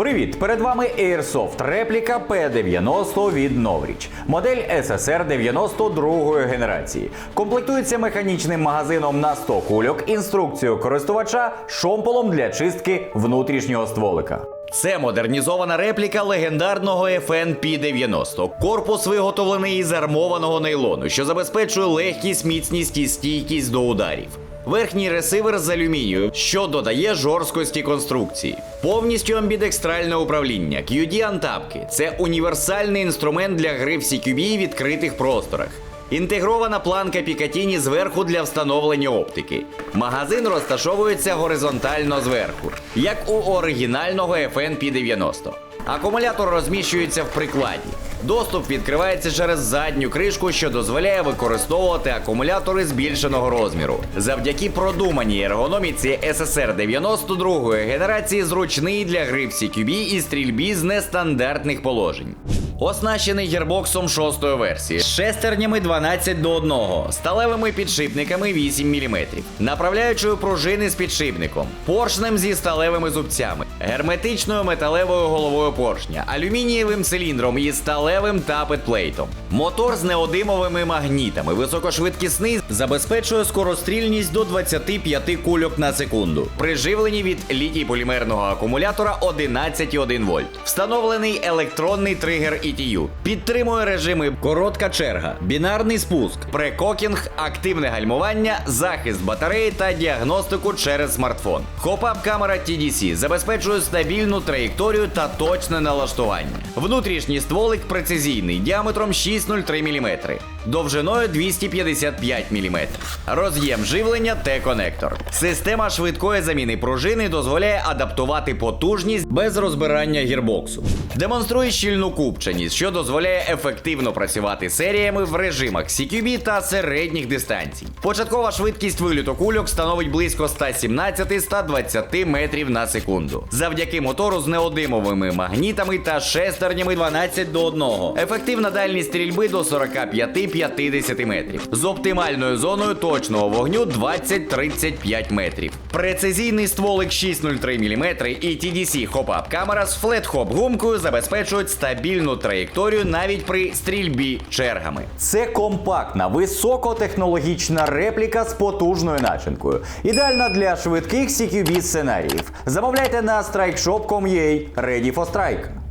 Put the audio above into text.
Привіт! Перед вами Airsoft репліка P90 від Новріч. Модель SSR 92 генерації. Комплектується механічним магазином на 100 кульок, інструкцією користувача, шомполом для чистки внутрішнього стволика. Це модернізована репліка легендарного FN P90. Корпус виготовлений із армованого нейлону, що забезпечує легкість, міцність і стійкість до ударів. Верхній ресивер з алюмінію, що додає жорсткості конструкції. Повністю амбідекстральне управління. QD антапки це універсальний інструмент для гри в CQB відкритих просторах. Інтегрована планка Пікатіні зверху для встановлення оптики. Магазин розташовується горизонтально зверху, як у оригінального FN P90. Акумулятор розміщується в прикладі. Доступ відкривається через задню кришку, що дозволяє використовувати акумулятори збільшеного розміру. Завдяки продуманій ергономіці SSR 92 генерації зручний для гри в CQB і стрільбі з нестандартних положень. Оснащений гірбоксом шостої версії, з шестернями 12 до 1, сталевими підшипниками 8 мм, направляючою пружини з підшипником, поршнем зі сталевими зубцями, герметичною металевою головою поршня, алюмінієвим циліндром і сталевим тапет-плейтом. Мотор з неодимовими магнітами, високошвидкісний, забезпечує скорострільність до 25 кульок на секунду. Приживлені від літій полімерного акумулятора 11,1 вольт. Встановлений електронний тригер ETU. Підтримує режими коротка черга, бінарний спуск, прекокінг, активне гальмування, захист батареї та діагностику через смартфон. Хопап камера TDC забезпечує стабільну траєкторію та точне налаштування. Внутрішній стволик прецизійний діаметром 6,03 мм, довжиною 255 мм. Роз'єм живлення Т-конектор. Система швидкої заміни пружини дозволяє адаптувати потужність без розбирання гірбоксу. Демонструє щільну купченість, що дозволяє ефективно працювати серіями в режимах CQB та середніх дистанцій. Початкова швидкість виліту кульок становить близько 117-120 метрів на секунду. Завдяки мотору з неодимовими магнітами та шестернями 12 до 1. Ефективна дальність стрільби до 45-50 метрів. З оптимальною зоною точного вогню 20-35 метрів. Прецизійний стволик 6,03 мм і TDC хопап камера з флет-хоп гумкою забезпечують стабільну траєкторію навіть при стрільбі чергами. Це компактна, високотехнологічна репліка з потужною начинкою. Ідеальна для швидких CQB сценаріїв. Замовляйте на strikeshop.com.ua Ready for Strike.